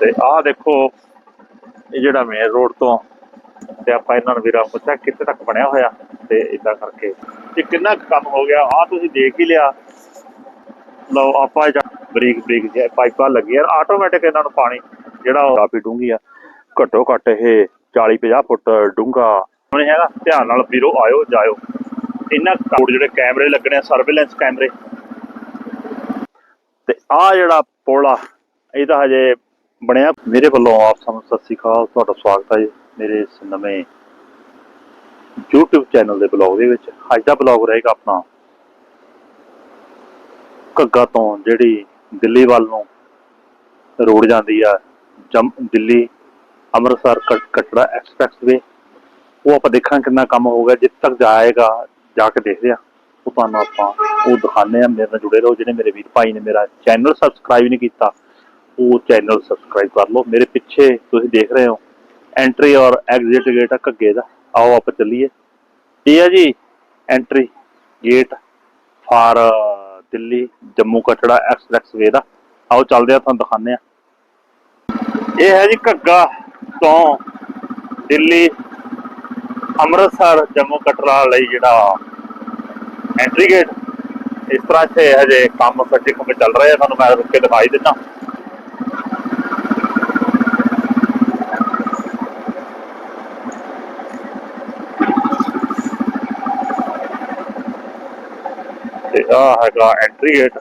ਤੇ ਆਹ ਦੇਖੋ, ਇਹ ਜਿਹੜਾ ਮੇਨ ਰੋਡ ਤੋਂ ਤੇ ਆਪਾਂ ਇਹਨਾਂ ਨੂੰ ਵੀਰਾਂ ਪੁੱਛਿਆ ਕਿੱਥੇ ਤੱਕ ਬਣਿਆ ਹੋਇਆ ਤੇ ਇਦਾਂ ਕਰਕੇ। ਇਹ ਕਿੰਨਾ ਕੁ ਕੰਮ ਹੋ ਗਿਆ? ਆ ਤੁਸੀਂ ਦੇਖ ਹੀ ਲਿਆ। ਲਓ, ਆਪਾਂ ਇਹ ਬਰੀਕ ਬਰੀਕ ਜਿਹੇ ਪਾਈਪਾਂ ਲੱਗੀਆਂ ਆਟੋਮੈਟਿਕ ਇਹਨਾਂ ਨੂੰ ਪਾਣੀ ਜਿਹੜਾ ਉਹ ਕਾਫੀ ਡੂੰਗੀ ਆ। ਘੱਟੋ ਘੱਟ ਇਹ 40 50 ਫੁੱਟ ਡੂੰਗਾ ਨਹੀਂ ਹੈਗਾ, ਧਿਆਨ ਨਾਲ ਵੀਰੋ ਆਇਓ, ਜਾਇਓ। ਇਹਨਾਂ ਕੋਡ ਜਿਹੜੇ ਕੈਮਰੇ ਲੱਗਣੇ ਆ ਸਰਵੇਲੈਂਸ ਕੈਮਰੇ। ਤੇ ਆ ਜਿਹੜਾ ਪੁਲ ਆ, ਇਹ ਹਜੇ ਬਣਿਆ। ਮੇਰੇ ਵੱਲੋਂ ਆਪ ਸਭ ਨੂੰ ਸਤਿ ਸ੍ਰੀ ਅਕਾਲ, ਤੁਹਾਡਾ ਸਵਾਗਤ ਹੈ ਜੀ ਮੇਰੇ ਇਸ ਨਵੇਂ YouTube ਚੈਨਲ ਦੇ ਬਲੌਗ ਦੇ ਵਿੱਚ। ਅੱਜ ਦਾ ਬਲੌਗ ਰਹੇਗਾ ਆਪਣਾ ਘੱਗਾ ਤੋਂ, ਜਿਹੜੀ ਦਿੱਲੀ ਵੱਲ ਨੂੰ ਰੋਡ ਜਾਂਦੀ ਆ, ਜਮ ਦਿੱਲੀ ਅੰਮ੍ਰਿਤਸਰ ਕਟ- ਕਟੜਾ ਐਕਸਪ੍ਰੈਸਵੇ ਉਹ ਆਪਾਂ ਦੇਖਾਂ ਕਿੰਨਾ ਕੰਮ ਹੋ ਗਿਆ। ਜਿੱਥੇ ਤੱਕ ਜਾਏਗਾ, ਜਾ ਕੇ ਦੇਖਦੇ ਆ। ਉਹ ਤੁਹਾਨੂੰ ਆਪਾਂ ਉਹ ਦਿਖਾਣੇ ਆ। ਮੇਰੇ ਨਾਲ ਜੁੜੇ ਰਹੋ। ਜਿਹੜੇ ਮੇਰੇ ਵੀਰ ਭਾਈ ਨੇ ਮੇਰਾ ਚੈਨਲ ਸਬਸਕ੍ਰਾਈਬ ਨਹੀਂ ਕੀਤਾ ਉਹ ਚੈਨਲ ਸਬਸਕ੍ਰਾਈਬ ਕਰ ਲਓ। ਮੇਰੇ ਪਿੱਛੇ ਤੁਸੀਂ ਦੇਖ ਰਹੇ ਹੋ ਐਂਟਰੀ ਔਰ ਐਗਜ਼ਿਟ ਗੇਟ ਆ ਘੱਗੇ ਦਾ। ਆਓ ਆਪਾਂ ਚੱਲੀਏ। ਇਹ ਆ ਜੀ entry gate for Delhi, Jammu Katra expressway ਦਾ। ਆਓ ਚੱਲਦੇ ਆ ਤੁਹਾਨੂੰ ਦਿਖਾਉਂਦੇ ਆ ਇਹ ਹੈ ਜੀ ਘੱਗਾ ਤੋਂ ਦਿੱਲੀ, ਅੰਮ੍ਰਿਤਸਰ, ਜੰਮੂ ਕਟੜਾ ਲਈ ਜਿਹੜਾ ਐਂਟਰੀ ਗੇਟ ਇਸ ਤਰ੍ਹਾਂ ਇੱਥੇ ਹਜੇ ਕੰਮ ਸੱਜੇ ਖੱਬੇ ਚੱਲ ਰਿਹਾ ਤੁਹਾਨੂੰ ਮੈਂ ਰੁੱਕ ਦਿਖਾਈ ਦਿੰਦਾ। ਤੇ ਹੈਗਾ ਐਂਟਰੀ ਗੇਟ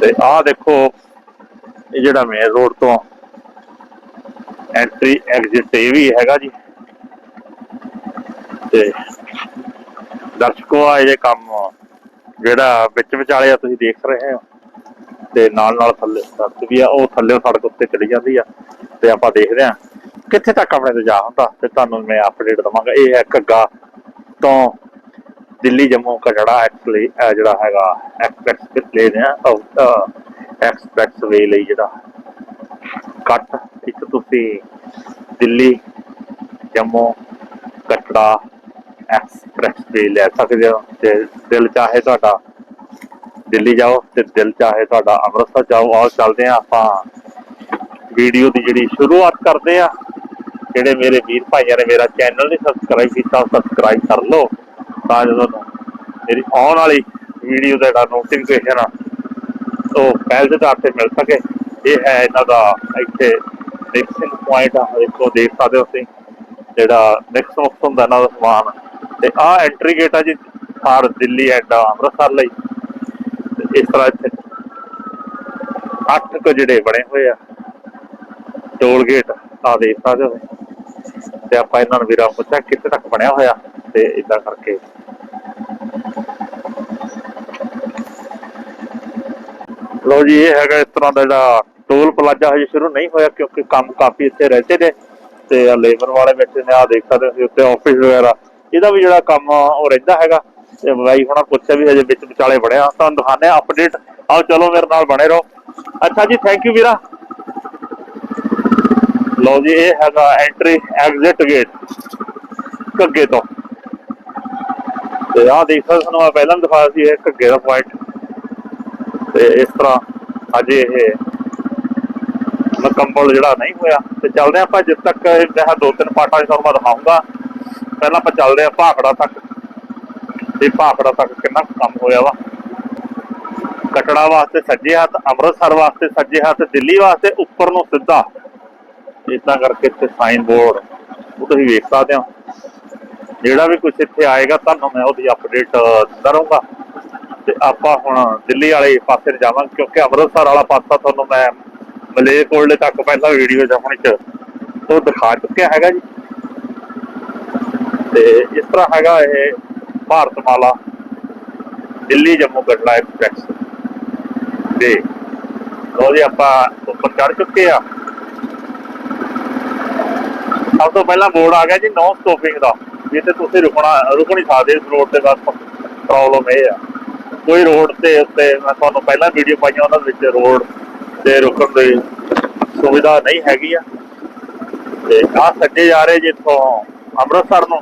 ਤੇ ਆ ਦੇਖੋ, ਇਹ ਜਿਹੜਾ ਮੇਨ ਰੋਡ ਤੋਂ ਐਂਟਰੀ ਐਗਜ਼ਿਟ ਇਹ ਵੀ ਹੈਗਾ ਜੀ। ਤੇ ਦਰਸ਼ਕੋ ਆ ਇਹ ਕੰਮ ਜਿਹੜਾ ਵਿੱਚ ਵਿਚਾਲੇ ਆ, ਤੁਸੀਂ ਦੇਖ ਰਹੇ ਹੋ। ਤੇ ਨਾਲ ਨਾਲ ਥੱਲੇ ਸੜਕ ਵੀ ਆ, ਉਹ ਥੱਲੇ ਸੜਕ ਉੱਤੇ ਚਲੀ ਜਾਂਦੀ ਆ। ਤੇ ਆਪਾਂ ਦੇਖਦੇ ਆ ਕਿੱਥੇ ਤੱਕ ਆਪਣੇ ਤੇ ਜਾ ਹੁੰਦਾ। ਤੇ ਤੁਹਾਨੂੰ ਮੈਂ ਅਪਡੇਟ ਦਵਾਂਗਾ। ਇਹ ਹੈ ਘੱਗਾ ਤੋਂ ਦਿੱਲੀ, ਜੰਮੂ ਕਟੜਾ ਐਕਸਲੇ ਜਿਹੜਾ ਹੈਗਾ ਐਕਸਪ੍ਰੈਸ ਲੈ ਆ ਐਕਸਪ੍ਰੈਸ ਵੇ ਲਈ ਜਿਹੜਾ ਕੱਟ ਇੱਕ ਤੁਸੀਂ ਦਿੱਲੀ, ਜੰਮੂ, ਕਟੜਾ ਐਕਸਪ੍ਰੈਸ ਵੇ ਲੈ ਸਕਦੇ ਹੋ। ਤੇ ਦਿਲ ਚਾਹੇ ਤੁਹਾਡਾ ਦਿੱਲੀ ਜਾਓ ਤੇ ਦਿਲ ਚਾਹੇ ਤੁਹਾਡਾ ਅੰਮ੍ਰਿਤਸਰ ਜਾਓ, ਆਓ ਚੱਲਦੇ ਆ ਆਪਾਂ। ਵੀਡੀਓ ਦੀ ਜਿਹੜੀ ਸ਼ੁਰੂਆਤ ਕਰਦੇ ਆ ਜਿਹੜੇ ਮੇਰੇ ਵੀਰ ਭਾਈਆਂ ਨੇ ਮੇਰਾ ਚੈਨਲ ਨਹੀਂ ਸਬਸਕ੍ਰਾਈਬ ਕੀਤਾ ਸਬਸਕ੍ਰਾਈਬ ਕਰ ਲਓ। ਤਾਂ ਜਦੋਂ ਮੇਰੀ ਆਉਣ ਵਾਲੀ ਵੀਡੀਓ ਦਾ ਜਿਹੜਾ ਨੋਟੀਫਿਕੇਸ਼ਨ ਆ ਉਹ ਪਹਿਲ ਦੇ ਆਧਾਰ ਤੇ ਮਿਲ ਸਕੇ। ਇਹ ਹੈ ਇਹਨਾਂ ਦਾ ਇੱਥੇ ਮਿਕਸਿੰਗ ਪੁਆਇੰਟ ਆ ਦੇਖੋ ਦੇਖ ਸਕਦੇ ਹੋ ਤੁਸੀਂ, ਜਿਹੜਾ ਮਿਕਸ ਮੁਕਸ ਹੁੰਦਾ ਇਹਨਾਂ ਦਾ ਸਮਾਨ। ਤੇ ਆਹ ਐਂਟਰੀ ਗੇਟ ਆ ਜੀ ਸਾਰ ਦਿੱਲੀ ਐਂਡ ਅੰਮ੍ਰਿਤਸਰ ਲਈ। ਇਸ ਤਰ੍ਹਾਂ ਇੱਥੇ ਅੱਠ ਕੁ ਜਿਹੜੇ ਬਣੇ ਹੋਏ ਆ। ਟੋਲ ਗੇਟ ਆ ਦੇਖ ਸਕਦੇ ਹੋ ਤੇ ਆਪਾਂ ਇਹਨਾਂ ਨੂੰ ਵੀਰਾਂ ਨੂੰ ਪੁੱਛਿਆ ਕਿੱਥੇ ਤੱਕ ਬਣਿਆ ਹੋਇਆ, ਤੇ ਇਦਾਂ ਕਰਕੇ ਲੋ ਜੀ, ਇਹ ਹੈਗਾ ਇਸ ਤਰ੍ਹਾਂ ਦਾ ਜਿਹੜਾ ਟੋਲ ਪਲਾਜ਼ਾ ਹਜੇ ਸ਼ੁਰੂ ਨਹੀਂ ਹੋਇਆ ਕਿਉਂਕਿ ਕੰਮ ਕਾਫੀ ਇੱਥੇ ਰਹਿੰਦੇ ਨੇ ਤੇ ਆ ਲੇਬਰ ਵਾਲੇ ਬੈਠੇ ਨੇ ਆ ਦੇਖ ਸਕਦੇ ਹੋ ਉੱਤੇ ਆਫਿਸ ਵਗੈਰਾ। ਇਹਦਾ ਵੀ ਜਿਹੜਾ ਕੰਮ ਉਹ ਰਹਿੰਦਾ ਹੈਗਾ। ਤੇ ਬਾਈ ਹੁਣਾਂ ਪੁੱਛਿਆ ਵੀ ਹਜੇ ਵਿੱਚ ਵਿਚਾਲੇ ਬਣਿਆ ਤੁਹਾਨੂੰ ਦਿਖਾਣੇ ਅਪਡੇਟ ਆਓ, ਚਲੋ ਮੇਰੇ ਨਾਲ ਬਣੇ ਰਹੋ। ਅੱਛਾ ਜੀ ਥੈਂਕ ਯੂ ਵੀਰਾ। ਲਓ ਜੀ, ਇਹ ਹੈਗਾ ਐਂਟਰੀ ਐਗਜ਼ਿਟ ਗੇਟ ਘੱਗੇ ਤੋਂ। ਤੇ ਆਹ ਦੇਖ ਸਕਦੇ ਤੁਹਾਨੂੰ ਮੈਂ ਪਹਿਲਾਂ ਦਿਖਾਇਆ ਸੀ, ਇਹ ਘੱਗੇ ਦਾ ਪੁਆਇੰਟ ਤੇ ਇਸ ਤਰ੍ਹਾਂ ਅਜੇ ਇਹ ਮੁਕੰਮਲ ਜਿਹੜਾ ਨਹੀਂ ਹੋਇਆ। ਤੇ ਚੱਲਦੇ ਆਪਾਂ ਜਿੱਦ ਤੱਕ ਇਹ ਦੋ ਤਿੰਨ ਪਾਰਟਾਂ ਤੁਹਾਨੂੰ ਮੈਂ ਦਿਖਾਉਂਗਾ। ਪਹਿਲਾਂ ਆਪਾਂ ਚੱਲਦੇ ਹਾਂ ਭਾਖੜਾ ਤੱਕ। ਤੇ ਭਾਖੜਾ ਤੱਕ ਕਿੰਨਾ ਕੰਮ ਹੋਇਆ ਵਾ। ਕਟੜਾ ਵਾਸਤੇ ਸੱਜੇ ਹੱਥ, ਅੰਮ੍ਰਿਤਸਰ ਵਾਸਤੇ ਸੱਜੇ ਹੱਥ, ਦਿੱਲੀ ਵਾਸਤੇ ਉੱਪਰ ਨੂੰ ਸਿੱਧਾ। ਇਦਾਂ ਕਰਕੇ ਇੱਥੇ ਸਾਈਨ ਬੋਰਡ ਉਹ ਤੁਸੀਂ ਵੇਖ ਸਕਦੇ ਹੋ। ਜਿਹੜਾ ਵੀ ਕੁਝ ਇੱਥੇ ਆਏਗਾ, ਤੁਹਾਨੂੰ ਮੈਂ ਉਹਦੀ ਅਪਡੇਟ ਦਿੰਦਾ ਰਹੂੰਗਾ ਤੇ ਆਪਾਂ ਹੁਣ ਦਿੱਲੀ ਵਾਲੇ ਪਾਸੇ ਜਾਵਾਂਗੇ, ਕਿਉਂਕਿ ਅੰਮ੍ਰਿਤਸਰ ਵਾਲਾ ਪਾਸਾ ਤੁਹਾਨੂੰ ਮੈਂ ਮਲੇਰਕੋਟਲੇ ਤੱਕ ਪਹਿਲਾਂ ਵੀਡੀਓ ਚ ਆਪਣੀ ਚ ਉਹ ਦਿਖਾ ਚੁੱਕਿਆ ਹੈਗਾ ਜੀ। ਤੇ ਇਸ ਤਰ੍ਹਾਂ ਹੈਗਾ ਇਹ ਭਾਰਤਮਾਲਾ, ਦਿੱਲੀ ਜੰਮੂ ਕਟੜਾ ਐਕਸਪ੍ਰੈਸ ਦੇ ਲੋ ਜੀ, ਆਪਾਂ ਉੱਪਰ ਚੜ ਚੁੱਕੇ ਆ। ਸਭ ਤੋਂ ਪਹਿਲਾਂ ਬੋਰਡ ਆ ਗਿਆ ਜੀ ਨੋ ਸਟਾਪਿੰਗ ਦਾ। ਜਿੱਥੇ ਤੁਸੀਂ ਰੁਕਣਾ ਰੁਕ ਨਹੀਂ ਸਕਦੇ ਇਸ ਰੋਡ ਤੇ, ਬਸ ਪ੍ਰੋਬਲਮ ਇਹ ਆ। ਕੋਈ ਰੋਡ ਤੇ ਉੱਤੇ ਮੈਂ ਤੁਹਾਨੂੰ ਪਹਿਲਾਂ ਵੀਡੀਓ ਪਾਈਆਂ ਉਹਨਾਂ ਦੇ ਵਿੱਚ ਰੋਡ ਤੇ ਰੁਕਣ ਦੀ ਸੁਵਿਧਾ ਨਹੀਂ ਹੈਗੀ ਆ। ਤੇ ਆ ਸੱਜੇ ਜਾ ਰਹੇ ਜਿੱਥੋਂ ਅੰਮ੍ਰਿਤਸਰ ਨੂੰ,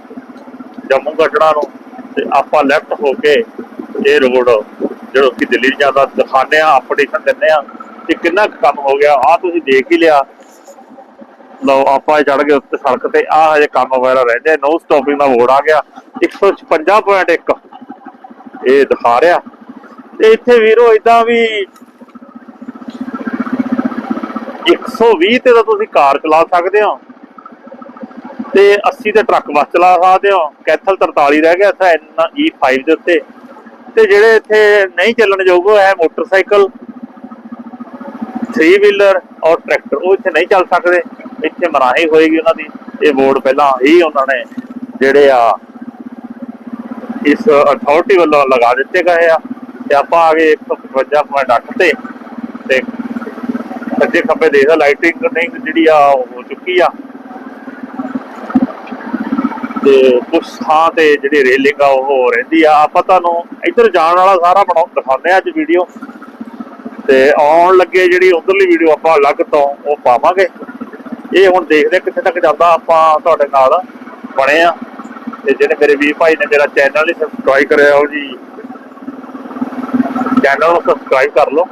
ਜੰਮੂ ਕਟੜਾ ਨੂੰ, ਤੇ ਆਪਾਂ ਲੈਫਟ ਹੋ ਕੇ ਇਹ ਰੋਡ ਜਿਹੜਾ ਕਿ ਦਿੱਲੀ ਜਾਂਦਾ ਦਿਖਾਣੇ ਆ ਅਪਡੇਸ਼ਨ ਦਿੰਦੇ ਆ ਕਿ ਕਿੰਨਾ ਕੁ ਕੰਮ ਹੋ ਗਿਆ। ਆ ਤੁਸੀਂ ਦੇਖ ਹੀ ਲਿਆ। ਲਓ, ਆਪਾਂ ਚੜ ਗਏ ਉੱਤੇ ਸੜਕ ਤੇ। ਆ ਹਜੇ ਕੰਮ ਵਗੈਰਾ ਰਹਿੰਦੇ ਨੋ ਸਟਾਪਿੰਗ ਦਾ ਬੋਰਡ ਆ ਗਿਆ। 156.1 ਇਹ ਦਿਖਾ ਰਿਹਾ। ਤੇ ਇੱਥੇ ਵੀਰੋ ਇਦਾਂ ਵੀ 120 ਤੇ ਤਾਂ ਤੁਸੀਂ ਕਾਰ ਚਲਾ ਸਕਦੇ ਹੋ। ਤੇ 80 ਤੇ ਟਰੱਕ ਬੱਸ ਚਲਾ ਸਕਦੇ ਹੋ। ਕੈਥਲ 43 ਰਹਿ ਗਿਆ ਇੱਥੇ E5 ਦੇ ਉੱਤੇ। ਤੇ ਜਿਹੜੇ ਇੱਥੇ ਨਹੀਂ ਚੱਲਣ ਯੋਗ ਹੈ ਮੋਟਰਸਾਈਕਲ 3 ਵੀਲਰ ਔਰ ਟਰੈਕਟਰ। ਉਹ ਇੱਥੇ ਨਹੀਂ ਚੱਲ ਸਕਦੇ। ਇੱਥੇ ਮਨਾਹੀ ਹੋਏਗੀ ਉਹਨਾਂ ਦੀ। ਇਹ ਬੋਰਡ ਪਹਿਲਾਂ ਹੀ ਉਹਨਾਂ ਨੇ ਜਿਹੜੇ ਆ ਇਸ ਅਥਾਰਟੀ ਵੱਲੋਂ ਲਗਾ ਦਿੱਤੇ ਗਏ ਆ ਤੇ ਆਪਾਂ ਆ ਗਏ 155.8 ਤੇ ਤੇ ਸੱਜੇ ਖੱਬੇ ਦੇਖਦਾ ਲਾਈਟਿੰਗ ਨਹੀਂ, ਜਿਹੜੀ ਆ ਉਹ ਹੋ ਚੁੱਕੀ ਆ। ਤੇ ਕੁਛ ਥਾਂ ਤੇ ਜਿਹੜੀ ਰੇਲਿੰਗ ਆ, ਉਹ ਰਹਿੰਦੀ ਆ। ਆਪਾਂ ਤੁਹਾਨੂੰ ਇੱਧਰ ਜਾਣ ਵਾਲਾ ਸਾਰਾ ਬਣਾ ਦਿਖਾਉਂਦੇ ਆ ਅੱਜ ਵੀਡੀਓ ਤੇ ਆਉਣ ਲੱਗੇ ਜਿਹੜੀ ਉਧਰਲੀ ਵੀਡੀਓ ਆਪਾਂ ਅਲੱਗ ਤੋਂ, ਉਹ ਪਾਵਾਂਗੇ। ਇਹ ਹੁਣ ਦੇਖਦੇ ਹਾਂ ਕਿੱਥੇ ਤੱਕ ਜਾਂਦਾ ਆਪਾਂ ਤੁਹਾਡੇ ਨਾਲ ਬਣੇ ਆ। ਤੇ ਜਿਹੜੇ ਮੇਰੇ ਵੀਰ ਭਾਈ ਨੇ ਮੇਰਾ ਚੈਨਲ ਹੀ ਸਬਸਕ੍ਰਾਈਬ ਕਰਿਆ, ਉਹ ਜੀ ਚੈਨਲ ਨੂੰ ਸਬਸਕ੍ਰਾਈਬ ਕਰ ਲਓ।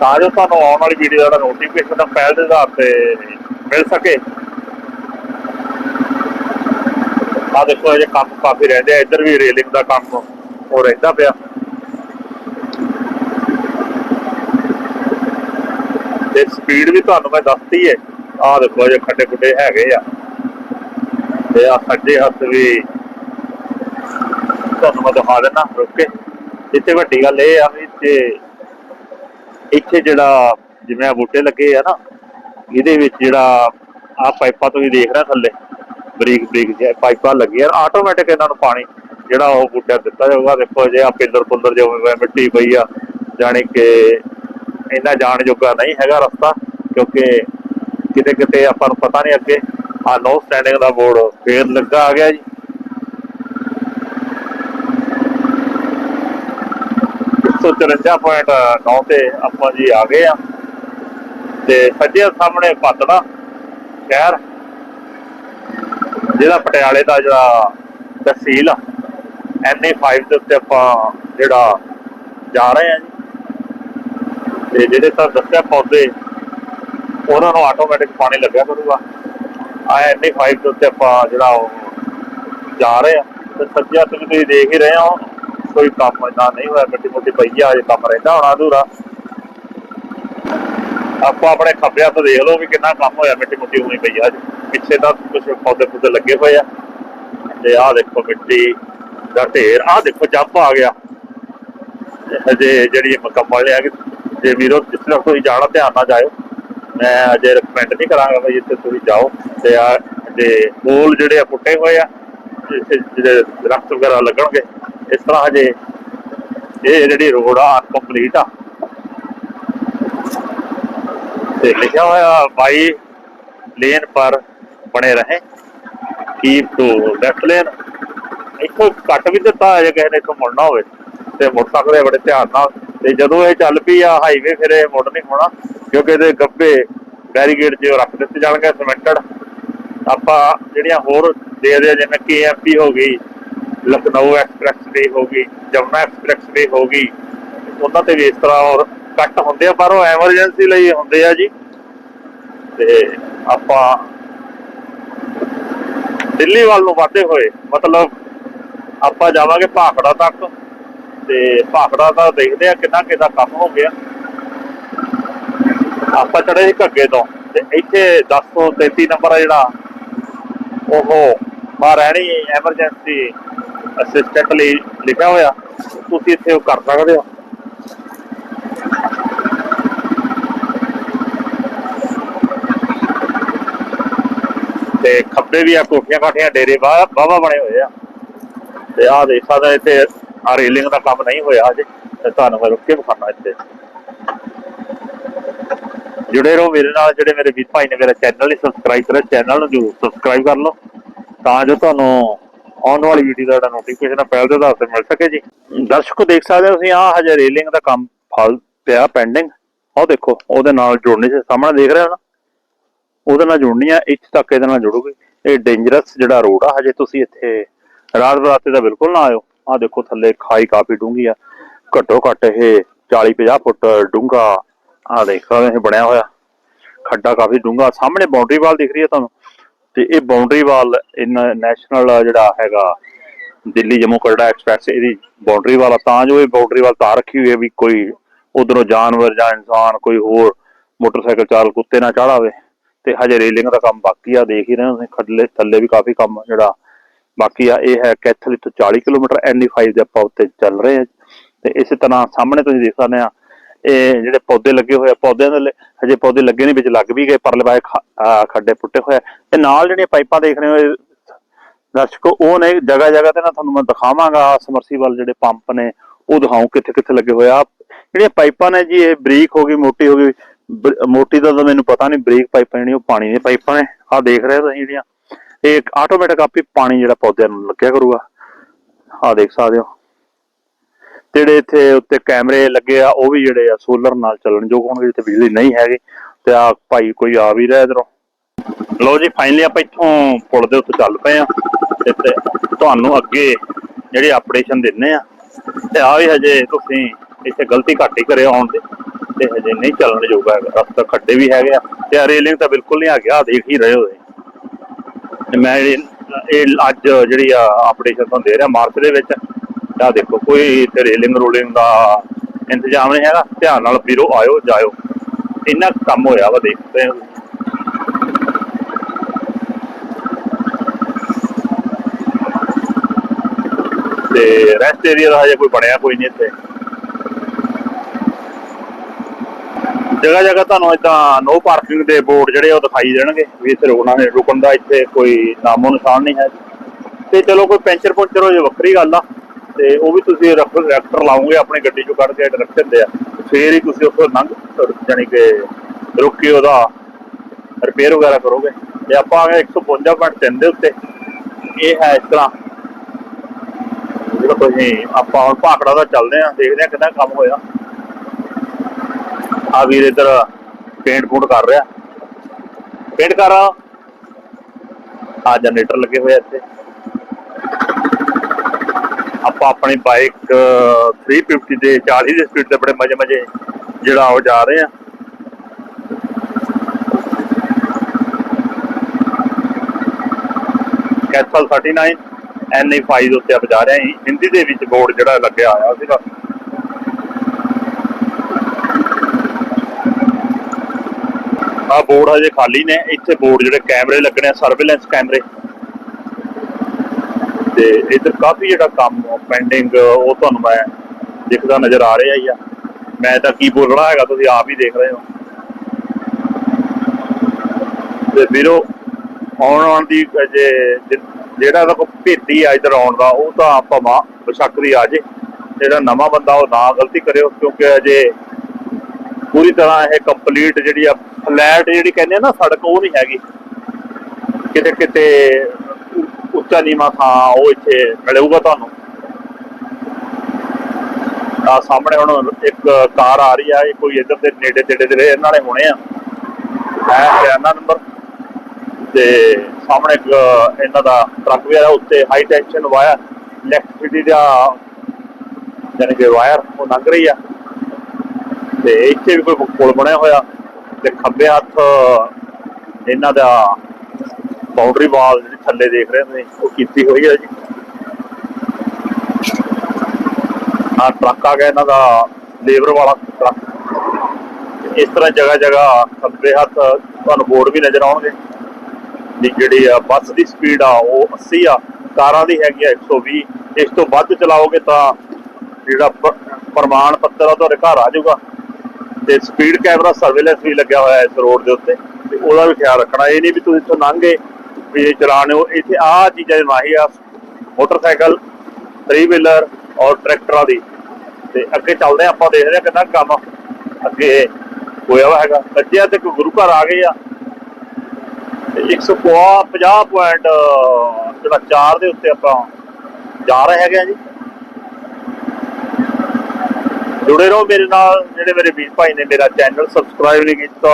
ਤਾਂ ਜੋ ਤੁਹਾਨੂੰ ਆਉਣ ਵਾਲੀ ਵੀਡੀਓ ਦਾ ਨੋਟੀਫਿਕੇਸ਼ਨ ਪਹਿਲ ਦੇ ਆਧਾਰ ਤੇ ਮਿਲ ਸਕੇ। ਆ ਦੇਖੋ, ਇਹ ਕੰਮ ਕਾਫੀ ਰਹਿੰਦੇ ਆ। ਇੱਧਰ ਵੀ ਰੇਲਿੰਗ ਦਾ ਕੰਮ ਹੋ ਰਹਿੰਦਾ ਪਿਆ। ਤੇ ਸਪੀਡ ਵੀ ਤੁਹਾਨੂੰ ਮੈਂ ਦੱਸਤੀ ਹੈ ਆ ਦੇਖੋ ਜੇ ਖੱਡੇ ਖੁੱਡੇ ਹੈਗੇ ਆ। ਤੇ ਆ ਸੱਜੇ ਹੱਥ ਵੀ ਤੁਹਾਨੂੰ ਮੈਂ ਦਿਖਾ ਦਿੰਦਾ, ਰੁਕ ਕੇ। ਇੱਥੇ ਵੱਡੀ ਗੱਲ ਇਹ ਆ ਵੀ ਤੇ ਇੱਥੇ ਜਿਹੜਾ ਜਿਵੇਂ ਆ ਬੂਟੇ ਲੱਗੇ ਆ ਨਾ, ਇਹਦੇ ਵਿੱਚ ਜਿਹੜਾ ਆ ਪਾਈਪਾਂ ਤੁਸੀਂ ਦੇਖ ਰਹੇ ਥੱਲੇ, ਬਰੀਕ ਬਰੀਕ ਜਿਹੇ ਪਾਈਪਾਂ ਲੱਗੀਆਂ ਆਟੋਮੈਟਿਕ ਇਹਨਾਂ ਨੂੰ ਪਾਣੀ ਜਿਹੜਾ ਉਹ ਬੂਟਾ ਦਿੱਤਾ ਜਾਊਗਾ। ਦੇਖੋ ਜੇ ਆ ਪਿੱਲਰ ਪੁੱਲਰ ਜਿਵੇਂ ਮਿੱਟੀ ਪਈ ਆ, ਜਾਣੀ ਕਿ ਇੰਨਾ ਜਾਣ ਜੋਗਾ ਨਹੀਂ ਹੈਗਾ ਰਸਤਾ, ਕਿਉਂਕਿ ਕਿਤੇ ਕਿਤੇ ਆਪਾਂ ਨੂੰ ਪਤਾ ਨਹੀਂ ਅੱਗੇ ਆ ਨੋ ਸਟੈਂਡਿੰਗ ਦਾ ਬੋਰਡ ਫੇਰ ਲੱਗਾ ਆ ਗਿਆ ਜੀ। ਸੌ ਪੁਆਇੰਟ ਨੌ ਤੇ ਆਪਾਂ ਜੀ ਆ ਗਏ ਆ। ਤੇ ਸੱਜੇ ਸਾਹਮਣੇ ਪਤੜਾ ਸ਼ਹਿਰ, ਜਿਹੜਾ ਪਟਿਆਲੇ ਦਾ ਜਿਹੜਾ ਤਹਿਸੀਲ ਆ NA5 ਦੇ ਉੱਤੇ ਆਪਾਂ ਜਿਹੜਾ ਜਾ ਰਹੇ ਆ ਜੀ। ਤੇ ਜਿਹੜੇ ਤਾਂ ਦੱਸਿਆ ਪੌਦੇ, ਉਹਨਾਂ ਨੂੰ ਆਟੋਮੈਟਿਕ ਪਾਣੀ ਲੱਗਿਆ ਕਰੂਗਾ। ਆ NA5 ਦੇ ਉੱਤੇ ਆਪਾਂ ਜਿਹੜਾ ਉਹ ਜਾ ਰਹੇ ਆ ਤੇ ਸੱਜਿਆ ਤੁਸੀਂ ਤੁਸੀਂ ਦੇਖ ਹੀ ਰਹੇ ਹੋ, ਕੋਈ ਕੰਮ ਇੰਨਾ ਨਹੀਂ ਹੋਇਆ ਮਿੱਟੀ ਮੁੱਟੀ ਪਈ ਆ ਅਜੇ ਕੰਮ ਰਹਿੰਦਾ ਹੋਣਾ ਅਧੂਰਾ। ਆਪਾਂ ਆਪਣੇ ਖੱਬੇ ਹੱਥ ਦੇਖ ਲਓ ਵੀ ਕਿੰਨਾ ਕੰਮ ਹੋਇਆ, ਮਿੱਟੀ ਮੁੱਟੀ ਹੋਈ ਪਈ ਆ ਪਿੱਛੇ ਤਾਂ ਕੁਝ ਪੌਦੇ ਪੁੱਦੇ ਲੱਗੇ ਹੋਏ ਆ। ਤੇ ਆਹ ਦੇਖੋ ਮਿੱਟੀ ਦਾ ਢੇਰ, ਆਹ ਦੇਖੋ ਜੱਪ ਆ ਗਿਆ। ਹਜੇ ਜਿਹੜੀ ਇਹ ਮੁਕੰਮਲ ਹੈ ਕਿ ਜੇ ਵੀਰੋ, ਜਿਸ ਤਰ੍ਹਾਂ ਤੁਸੀਂ ਜਾਣਾ, ਧਿਆਨ ਨਾਲ ਜਾਇਓ। ਮੈਂ ਅਜੇ ਰეკਮੈਂਡ ਨਹੀਂ ਕਰਾਂਗਾ ਬਈ ਇੱਥੇ ਤੁਸੀਂ ਜਾਓ ਤੇ ਆ ਤੇ ਬੋਲ ਜਿਹੜੇ ਆ ਪੁੱਟੇ ਹੋਏ ਆ ਜਿਹੜੇ ਦਰਖਤ ਵਗੈਰਾ ਲੱਗਣਗੇ, ਇਸ ਤਰ੍ਹਾਂ ਹਜੇ ਇਹ ਜਿਹੜੀ ਰੋਡ ਆ ਕੰਪਲੀਟ ਆ। ਤੇ ਲਿਖਿਆ ਹੋਇਆ, ਬਾਈ ਲੇਨ ਪਰ ਬਣੇ ਰਹੇ। ਕੀਪ ਟੂ ਲੈਫਟ ਲੇਨ ਇੱਥੋਂ ਕੱਟ ਵੀ ਦਿੱਤਾ ਹੈ ਜੇ ਕਿਸੇ ਨੇ ਇੱਥੋਂ ਮੁੜਨਾ ਹੋਵੇ, ਤੇ ਮੁੜ ਸਕਦੇ ਬੜੇ ਧਿਆਨ ਨਾਲ। ਤੇ ਜਦੋਂ ਇਹ ਚੱਲ ਪਈ ਆ ਹਾਈਵੇ ਫਿਰ ਇਹ ਮੁੜ ਨਹੀਂ ਹੋਣਾ, ਕਿਉਂਕਿ ਇਹਦੇ ਗੱਬੇ ਬੈਰੀਗੇਡ ਜੇ ਰੱਖ ਦਿੱਤੇ ਜਾਣਗੇ ਸਿਮੈਂਟਡ ਆਪਾਂ ਜਿਹੜੀਆਂ ਹੋਰ ਦੇਖਦੇ ਆ, ਜਿਵੇਂ ਕੇਐਮਪੀ ਹੋ ਗਈ ਲਖਨਊ ਐਕਸਪ੍ਰੈਸ ਵੇ ਹੋ ਗਈ ਜਮਨਾ ਐਕਸਪ੍ਰੈਸ ਵੇ ਹੋ ਗਈ, ਉਹਨਾਂ ਤੇ ਵੀ ਇਸ ਤਰ੍ਹਾਂ ਔਰ ਕੱਟ ਹੁੰਦੇ ਆ, ਪਰ ਉਹ ਐਮਰਜੈਂਸੀ ਲਈ ਹੁੰਦੇ ਆ ਜੀ। ਤੇ ਆਪਾਂ ਦਿੱਲੀ ਵੱਲ ਨੂੰ ਵਾਧੇ ਹੋਏ, ਮਤਲਬ ਆਪਾਂ ਜਾਵਾਂਗੇ ਭਾਖੜਾ ਤੱਕ। ਤੇ ਭਾਖੜਾ ਦਾ ਦੇਖਦੇ ਆ ਕਿੰਨਾ ਕਿਦਾ ਕੰਮ ਹੋ ਗਿਆ। ਆਪਾਂ ਚੜੇ ਸੀ ਘੱਗੇ ਤੋਂ ਤੇ ਇੱਥੇ 1033 ਨੰਬਰ ਆ ਜਿਹੜਾ, ਉਹ ਮਹਾਰਾਣੀ ਐਮਰਜੈਂਸੀ ਅਸਿਸਟੈਂਟ ਲਈ ਲਿਖਿਆ ਹੋਇਆ, ਤੁਸੀਂ ਇੱਥੇ ਉਹ ਕਰ ਸਕਦੇ ਹੋ। ਤੇ ਖੱਬੇ ਵੀ ਆ, ਕੋਠੀਆਂ ਕਾਠੀਆਂ, ਡੇਰੇ ਬਾਵਾ ਬਣੇ ਹੋਏ ਆ। ਤੇ ਆਹ ਦੇਖ ਸਕਦਾ ਇੱਥੇ ਆ ਰੇਲਿੰਗ ਦਾ ਕੰਮ ਨਹੀਂ ਹੋਇਆ ਅਜੇ ਤੇ ਤੁਹਾਨੂੰ ਮੈਂ ਰੁੱਕ ਕੇ ਵਿਖਾਣਾ ਇੱਥੇ। ਜੁੜੇ ਰਹੋ ਮੇਰੇ ਨਾਲ, ਜਿਹੜੇ ਮੇਰੇ ਵੀਰ ਭਾਈ ਨੇ ਮੇਰਾ ਚੈਨਲ ਨਹੀਂ ਸਬਸਕ੍ਰਾਈਬ ਕਰਿਆ ਚੈਨਲ ਨੂੰ ਜਰੂਰ ਸਬਸਕ੍ਰਾਈਬ ਕਰ ਲਓ, ਤਾਂ ਜੋ ਤੁਹਾਨੂੰ ਆਉਣ ਵਾਲੀ ਵੀਡੀਓ ਦਾ ਜਿਹੜਾ ਨੋਟੀਫਿਕੇਸ਼ਨ ਪਹਿਲ ਦੇ ਆਧਾਰ ਤੇ ਮਿਲ ਸਕੇ ਜੀ। ਦਰਸ਼ਕੋ ਦੇਖ ਸਕਦੇ ਹੋ ਤੁਸੀਂ, ਆਹ ਹਜੇ ਰੇਲਿੰਗ ਦਾ ਕੰਮ ਫਲ ਪਿਆ ਪੈਂਡਿੰਗ ਉਹ ਦੇਖੋ, ਉਹਦੇ ਨਾਲ ਜੁੜਨੀ ਸੀ, ਸਾਹਮਣੇ ਦੇਖ ਰਹੇ ਹੋ ਨਾ? ਉਹਦੇ ਨਾਲ ਜੁੜਨੀ ਆ ਇੱਥੇ ਤੱਕ ਇਹਦੇ ਨਾਲ ਜੁੜੂਗੀ। ਇਹ ਡੇਂਜਰਸ ਜਿਹੜਾ ਰੋਡ ਆ, ਹਜੇ ਤੁਸੀਂ ਇੱਥੇ ਰਾਤ ਬਰਾਤੇ ਦਾ ਬਿਲਕੁਲ ਨਾ ਆਇਓ। ਆ ਦੇਖੋ, ਥੱਲੇ ਖਾਈ ਕਾਫੀ ਡੂੰਗੀ ਆ। ਘੱਟੋ ਘੱਟ ਇਹ 40 50 ਫੁੱਟ ਡੂੰਗਾ ਆ ਦੇਖ ਸਕਦੇ ਇਹ ਬਣਿਆ ਹੋਇਆ। ਖੱਡਾ ਕਾਫੀ ਡੂੰਘਾ। ਸਾਹਮਣੇ ਬਾਉਂਡਰੀ ਵਾਲ ਦਿਖ ਰਹੀ ਹੈ ਤੁਹਾਨੂੰ। ਤੇ ਇਹ ਬਾਉਂਡਰੀ ਵਾਲ ਨੈਸ਼ਨਲ ਜਿਹੜਾ ਹੈਗਾ, ਦਿੱਲੀ ਜੰਮੂ ਕਟੜਾ ਐਕਸਪ੍ਰੈਸ ਇਹਦੀ ਬਾਉਂਡਰੀ ਵਾਲਾ ਤਾਂ ਜੋ ਇਹ ਬਾਉਂਡਰੀ ਵਾਲ ਤਾਰ ਰੱਖੀ ਹੋਈ ਹੈ ਵੀ ਕੋਈ ਉਧਰੋਂ ਜਾਨਵਰ ਜਾਂ ਇਨਸਾਨ, ਕੋਈ ਹੋਰ ਮੋਟਰਸਾਈਕਲ ਚਾਲਕ ਕੁੱਤੇ ਨਾ ਚੜਾਵੇ ਤੇ ਹਜੇ ਰੇਲਿੰਗ ਦਾ ਕੰਮ ਬਾਕੀ ਆ, ਦੇਖ ਹੀ ਰਹੇ ਹੋ ਤੁਸੀਂ। ਖੱਲੇ, ਥੱਲੇ ਵੀ ਕਾਫੀ ਕੰਮ ਜਿਹੜਾ ਬਾਕੀ ਆ। ਇਹ ਹੈ ਕੈਥਲ ਤੋਂ 40 ਕਿਲੋਮੀਟਰ NE5 ਦੇ ਆਪਾਂ ਉੱਤੇ ਚੱਲ ਰਹੇ ਹਾਂ। ਤੇ ਇਸੇ ਤਰ੍ਹਾਂ ਸਾਹਮਣੇ ਤੁਸੀਂ ਦੇਖ ਸਕਦੇ ਆ ਇਹ ਜਿਹੜੇ ਪੌਦੇ ਲੱਗੇ ਹੋਏ ਆ, ਪੌਦਿਆਂ ਦੇ ਹਜੇ ਪੌਦੇ ਲੱਗੇ ਨੇ ਵਿੱਚ ਲੱਗ ਵੀ ਗਏ, ਪਰਲੇ ਪਾਸੇ ਖ- ਖੱਡੇ ਪੁੱਟੇ ਹੋਏ ਆ। ਤੇ ਨਾਲ ਜਿਹੜੀਆਂ ਪਾਈਪਾਂ ਦੇਖ ਰਹੇ ਹੋ ਦਰਸ਼ਕੋ, ਉਹ ਨੇ ਜਗ੍ਹਾ ਜਗ੍ਹਾ ਤੇ ਨਾ ਤੁਹਾਨੂੰ ਮੈਂ ਦਿਖਾਵਾਂਗਾ ਸਮਰਸੀਬਲ ਜਿਹੜੇ ਪੰਪ ਨੇ, ਉਹ ਦਿਖਾਉਂ ਕਿੱਥੇ ਕਿੱਥੇ ਲੱਗੇ ਹੋਏ ਆ। ਜਿਹੜੀਆਂ ਪਾਈਪਾਂ ਨੇ ਜੀ, ਇਹ ਬਰੀਕ ਹੋ ਗਈ, ਮੋਟੀ ਹੋ ਗਈ। ਮੋਟੀ ਦਾ ਤਾਂ ਮੈਨੂੰ ਪਤਾ ਨਹੀਂ, ਬਰੀਕ ਪਾਈਪਾਂ ਜਿਹੜੀਆਂ ਉਹ ਪਾਣੀ ਦੀਆਂ ਪਾਈਪਾਂ ਨੇ। ਆ ਦੇਖ ਰਹੇ ਹੋ ਤੁਸੀਂ ਜਿਹੜੀਆਂ। ਇਹ ਆਟੋਮੈਟਿਕ ਆਪੇ ਪਾਣੀ ਜਿਹੜਾ ਪੌਦਿਆਂ ਨੂੰ ਲੱਗਿਆ ਕਰੂਗਾ। ਆ ਦੇਖ ਸਕਦੇ ਹੋ। ਜਿਹੜੇ ਇੱਥੇ ਉੱਤੇ ਕੈਮਰੇ ਲੱਗੇ ਆ, ਉਹ ਵੀ ਜਿਹੜੇ ਆ ਸੋਲਰ ਨਾਲ ਚੱਲਣ ਜੋ ਹੋਣਗੇ, ਜਿੱਥੇ ਬਿਜਲੀ ਨਹੀਂ ਹੈਗੀ। ਤੇ ਆ ਭਾਈ ਕੋਈ ਆ ਵੀ ਰਿਹਾ ਇਧਰੋਂ। ਲਓ ਜੀ ਫਾਈਨਲੀ ਆਪਾਂ ਇੱਥੋਂ ਪੁਲ ਦੇ ਉੱਤੇ ਚੱਲ ਪਏ ਆ। ਤੇ ਤੁਹਾਨੂੰ ਅੱਗੇ ਜਿਹੜੇ ਅਪਡੇਸ਼ਨ ਦਿੰਨੇ ਆ। ਤੇ ਆ ਵੀ ਹਜੇ ਤੁਸੀਂ ਇੱਥੇ ਗਲਤੀ ਘੱਟ ਹੀ ਕਰੇ ਆਉਣ ਦੇ। ਤੇ ਹਜੇ ਨਹੀਂ ਚੱਲਣ ਜੋਗਾ ਹੈਗਾ। ਰਸਤਾ ਖੱਡੇ ਵੀ ਹੈਗੇ ਆ। ਤੇ ਰੇਲਿੰਗ ਤਾਂ ਬਿਲਕੁਲ ਨਹੀਂ ਆ ਗਿਆ ਦੇਖ ਹੀ ਰਹੇ ਹੋ ਤੇ ਮੈਂ ਇਹ ਅੱਜ ਜਿਹੜੀ ਆ ਆਪਰੇਸ਼ਨ ਤੁਹਾਨੂੰ ਦੇ ਰਿਹਾ ਮਾਰਚ ਦੇ ਵਿੱਚ। ਆ ਦੇਖੋ, ਕੋਈ ਇੱਥੇ ਰੇਲਿੰਗ ਰੋਲਿੰਗ ਦਾ ਇੰਤਜ਼ਾਮ ਨਹੀਂ ਹੈਗਾ। ਧਿਆਨ ਨਾਲ ਵੀਰੋ ਆਇਓ, ਜਾਇਓ। ਇੰਨਾ ਕੁ ਕੰਮ ਹੋਇਆ ਵਾ ਦੇਖਦੇ ਹੋ। ਤੇ ਰੈਸਟ ਏਰੀਆ ਦਾ ਹਜੇ ਕੋਈ ਬਣਿਆ ਕੋਈ ਨਹੀਂ ਇੱਥੇ। ਜਗ੍ਹਾ ਜਗ੍ਹਾ ਤੁਹਾਨੂੰ ਇਦਾਂ ਨੋ ਪਾਰਕਿੰਗ ਦੇ ਬੋਰਡ ਜਿਹੜੇ ਉਹ ਦਿਖਾਈ ਦੇਣਗੇ ਵੀ ਇੱਥੇ ਰੁਕਣਾ ਨਹੀਂ, ਰੁਕਣ ਦਾ ਇੱਥੇ ਕੋਈ ਨਾਮੋ ਨਿਸ਼ਾਨ ਨਹੀਂ ਹੈ। ਤੇ ਚਲੋ ਕੋਈ ਪੈਂਚਰ ਪੁੰਚਰ ਹੋ ਜੇ ਵੱਖਰੀ ਗੱਲ ਆ। ਤੇ ਉਹ ਵੀ ਤੁਸੀਂ ਰੈਕਟਰ ਲਾਉਂਗੇ ਆਪਣੀ ਗੱਡੀ ਚੋਂ ਕੱਢ ਕੇ ਰੱਖ ਦਿੰਦੇ ਆ। ਫੇਰ ਹੀ ਤੁਸੀਂ ਉੱਥੋਂ ਲੰਘ ਜਾਨੀ ਕਿ ਰੁਕ ਕੇ ਉਹਦਾ ਰਿਪੇਅਰ ਵਗੈਰਾ ਕਰੋਗੇ। ਤੇ ਆਪਾਂ ਆ ਗਏ 155.3 ਦੇ ਉੱਤੇ। ਇਹ ਹੈ ਇਸ ਤਰ੍ਹਾਂ। ਜਿਹੜਾ ਤੁਸੀਂ ਆਪਾਂ ਹੁਣ ਭਾਕੜਾ ਦਾ ਚੱਲਦੇ ਆ ਦੇਖਦੇ ਆ ਕਿੰਨਾ ਕੰਮ ਹੋਇਆ। ਆ ਵੀਰ ਇਧਰ ਪੇਂਟ ਪੂਟ ਕਰ ਰਿਹਾ। ਪੇਂਟ ਕਰ ਆ ਜਨਰੇਟਰ ਲੱਗੇ ਹੋਏ ਇੱਥੇ। ਆਪਾਂ ਆਪਣੀ ਬਾਈਕ 350 ਦੇ 40 ਦੀ ਸਪੀਡ ਤੇ ਬੜੇ ਮਜੇ ਮਜੇ ਜਿਹੜਾ ਉਹ ਜਾ ਰਹੇ ਆ ਕੈਥਲ 39 NA5 ਦੇ ਉੱਤੇ ਆਪਾਂ ਜਾ ਰਹੇ ਹਾਂ। ਹਿੰਦੀ ਦੇ ਵਿੱਚ ਬੋਰਡ ਜਿਹੜਾ ਲੱਗਿਆ ਹੋਇਆ ਸੀਗਾ। ਆ ਬੋਰਡ ਹਜੇ ਖਾਲੀ ਨੇ। ਇੱਥੇ ਬੋਰਡ ਜਿਹੜੇ ਕੈਮਰੇ ਲੱਗਣੇ ਆ ਸਰਵੇਲੈਂਸ ਕੈਮਰੇ। ਤੇ ਇਧਰ ਕਾਫੀ ਜਿਹੜਾ ਕੰਮ ਪੈਂਡਿੰਗ ਉਹ ਤੁਹਾਨੂੰ ਮੈਂ ਦਿਖਦਾ ਨਜ਼ਰ ਆ ਰਿਹਾ ਹੀ ਆ। ਮੈਂ ਤਾਂ ਕੀ ਬੋਲਣਾ ਹੈਗਾ, ਤੁਸੀਂ ਆਪ ਹੀ ਦੇਖ ਰਹੇ ਹੋ। ਤੇ ਵੀਰੋ, ਆਉਣ ਆਉਣ ਦੀ ਜੇ, ਜਿਹੜਾ ਦਾ ਕੋਈ ਭੇਤੀ ਆ ਇਧਰ ਆਉਣ ਦਾ, ਉਹ ਤਾਂ ਭਾਵਾਂ ਬਸ਼ੱਕ ਦੀ ਆ ਜੇ। ਜਿਹੜਾ ਨਵਾਂ ਬੰਦਾ ਉਹ ਨਾ ਗਲਤੀ ਕਰਿਓ, ਕਿਉਂਕਿ ਅਜੇ ਪੂਰੀ ਤਰ੍ਹਾਂ ਇਹ ਕੰਪਲੀਟ ਜਿਹੜੀ ਆ ਫਲੈਟ ਜਿਹੜੀ ਕਹਿੰਦੇ ਆ ਨਾ, ਸੜਕ, ਉਹ ਨਹੀਂ ਹੈਗੀ। ਕਿਤੇ ਕਿਤੇ ਉੱਚਾ ਨੀਵਾਂ ਥਾਂ ਉਹ ਇੱਥੇ ਮਿਲੂਗਾ ਤੁਹਾਨੂੰ। ਆ ਸਾਹਮਣੇ ਹੁਣ ਇੱਕ ਕਾਰ ਆ ਰਹੀ ਆ, ਇਹ ਕੋਈ ਇੱਧਰ ਦੇ ਨੇੜੇ ਤੇੜੇ ਦੇ ਇਹਨਾਂ ਨੇ ਹੋਣੇ ਆ। ਮੈਂ ਹਰਿਆਣਾ ਨੰਬਰ ਤੇ ਸਾਹਮਣੇ ਇਹਨਾਂ ਦਾ ਟਰੱਕ ਵੀ ਆ ਉੱਤੇ ਹਾਈ ਟੈਂਸ਼ਨ ਵਾਇਰ ਇਲੈਕਟ੍ਰਿਸਿਟੀ ਦਾ ਯਾਨੀ ਕਿ ਵਾਇਰ ਉਹ ਲੰਘ ਰਹੀ ਆ। ਤੇ ਇੱਥੇ ਵੀ ਕੋਈ ਪੁਲ ਬਣਿਆ ਹੋਇਆ ਤੇ ਖੱਬੇ ਹੱਥ ਇਹਨਾਂ ਦਾ ਬਾਉਂਡਰੀ ਵਾਲ ਜਿਹੜੀ ਥੱਲੇ ਦੇਖ ਰਹੇ ਤੁਸੀਂ ਉਹ ਕੀਤੀ ਹੋਈ ਹੈ ਜੀ। ਆ ਟਰੱਕ ਆ ਗਿਆ ਇਹਨਾਂ ਦਾ, ਲੇਬਰ ਵਾਲਾ ਟਰੱਕ। ਇਸ ਤਰ੍ਹਾਂ ਜਗ੍ਹਾ ਜਗ੍ਹਾ ਖੱਬੇ ਹੱਥ ਤੁਹਾਨੂੰ ਬੋਰਡ ਵੀ ਨਜ਼ਰ ਆਉਣਗੇ। ਵੀ ਜਿਹੜੀ ਆ, ਬੱਸ ਦੀ ਸਪੀਡ ਆ, ਉਹ 80 ਆ, ਕਾਰਾਂ ਦੀ ਹੈਗੀ ਆ 120 ਇਸ ਤੋਂ ਵੱਧ ਚਲਾਓਗੇ ਤਾਂ ਜਿਹੜਾ ਪ੍ਰਮਾਣ ਪੱਤਰ ਆ, ਤੁਹਾਡੇ ਘਰ ਆ ਜਾਊਗਾ। ਤੇ ਸਪੀਡ ਕੈਮਰਾ ਸਰਵੇਲੈਂਸ ਵੀ ਲੱਗਿਆ ਹੋਇਆ ਇਸ ਰੋਡ ਦੇ ਉੱਤੇ। ਤੇ ਉਹਦਾ ਵੀ ਖਿਆਲ ਰੱਖਣਾ। ਇਹ ਨਹੀਂ ਵੀ ਤੁਸੀਂ ਇੱਥੋਂ ਲੰਘ ਗਏ ਵੀ ਇਹ ਚਲਾਣੇ ਹੋ ਇੱਥੇ ਆਹ ਚੀਜ਼ਾਂ ਮਾਹੀ ਆ ਮੋਟਰਸਾਈਕਲ 3 ਵੀਲਰ ਔਰ ਟਰੈਕਟਰਾਂ ਦੀ। ਤੇ ਅੱਗੇ ਚੱਲਦੇ ਹਾਂ, ਆਪਾਂ ਦੇਖਦੇ ਹਾਂ ਕਿੰਨਾ ਕੰਮ ਅੱਗੇ ਹੋਇਆ ਵਾ ਹੈਗਾ। ਬੱਚਿਆਂ ਤੇ ਗੁਰੂ ਘਰ ਆ ਗਏ ਆ। ਤੇ 150 ਪੁਆਇੰਟ ਜਿਹੜਾ 4 ਦੇ ਉੱਤੇ ਆਪਾਂ ਜਾ ਰਹੇ ਹੈਗੇ ਆ ਜੀ। ਜੁੜੇ ਰਹੋ ਮੇਰੇ ਨਾਲ ਜਿਹੜੇ ਮੇਰੇ ਵੀਰ ਭਾਈ ਨੇ ਮੇਰਾ ਚੈਨਲ ਸਬਸਕ੍ਰਾਈਬ ਨਹੀਂ ਕੀਤਾ